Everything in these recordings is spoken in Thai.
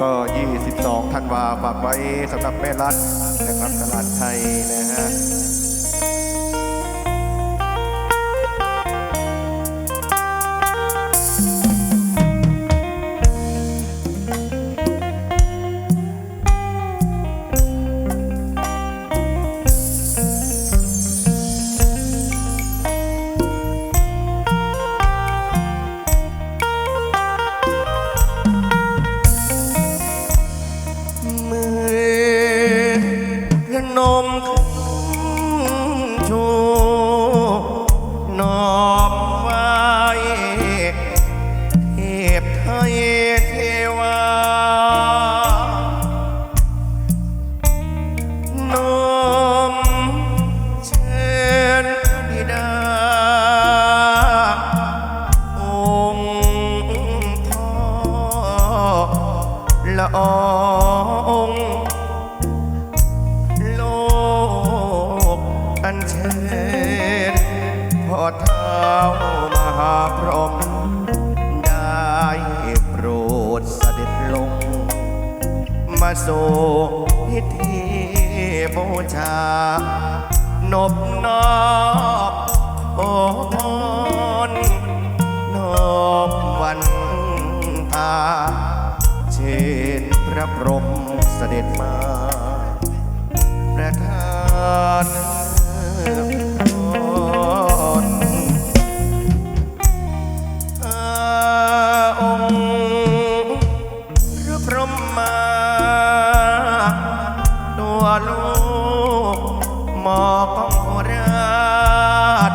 ก็ 22ธันวาฝากไว้สำหรับแม่รัฐนะครับตลาดไทยนะฮะ องโลกอันเชิญพอเท้ามหาพรหมได้โปรดเสด็จลง มาสู่พิธีบูชานบนอบโอพรนอบวัน ระพรหมเสด็จมาประทานพรอาองค์พระพรหมมาตัวลูกหมอกองโคราช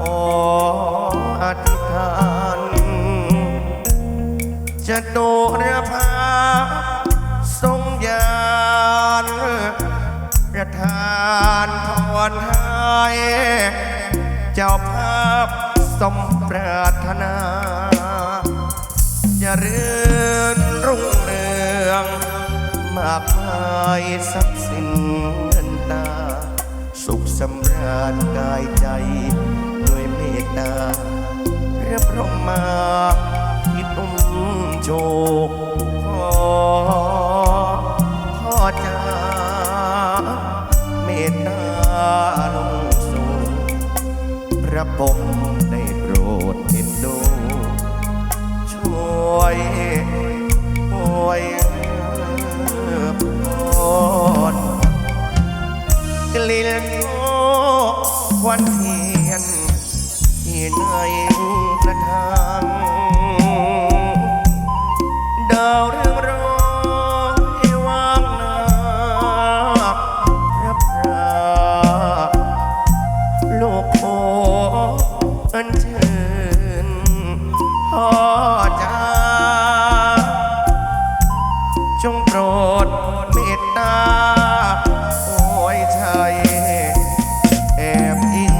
ขออธิษฐานจะดูเรือพา ทานพรให้เจ้าภาพสมปรารถนาจะเรือนรุ่งเรืองมากมายทรัพย์สินเงินตา สุขสำราญกายใจด้วยเมตตาพระพรหมมาคิดอุ้มโชค ผมได้โปรดเห็นดู ช่วยป่วยพรกลิ่นโอควันเทียนที่ในกระทาง จงโปรดเมตตาโอ้ยชัยแอบอิง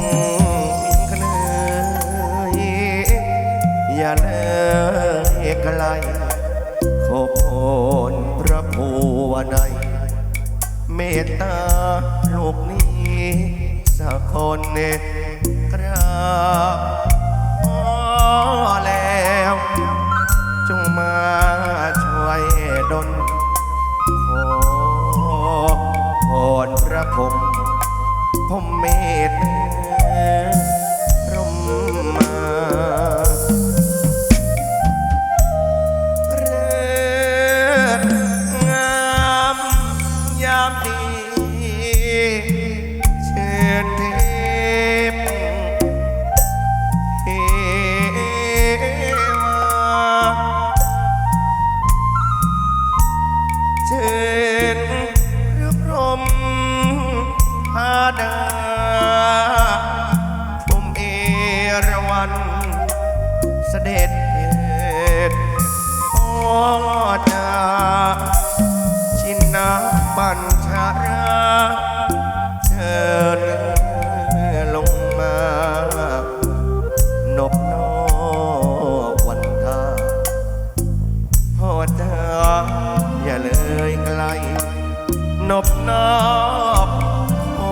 อิงกันเลยอย่าเลยไกลขอพรพระภูวนัยเมตตาลูกนี้สักคนเนกราบพอแล้ว จงมาช่วยดล ผมผมเมตร่ วันเสด็จเถิดพ่อจาชินนาปัญชาราเชิญลงมานบนอกวันทาพ่อจ้าอย่าเลยไกลนบนอบโอ้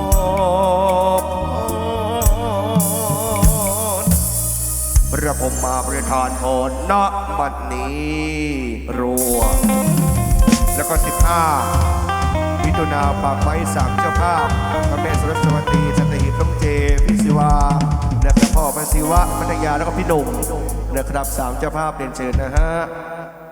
ระผมมาประทานพรณบัดนี้รัว แล้วก็สิบห้ามิถุนาปากไว้สามเจ้าภาพพระแม่สรสวัสดีสัตหีบต้องเจพิศิวานะพระพ่อพระศิวะพัทยาแล้วก็พี่หนุ่มนะครับสามเจ้าภาพเด่นเชิญนะฮะ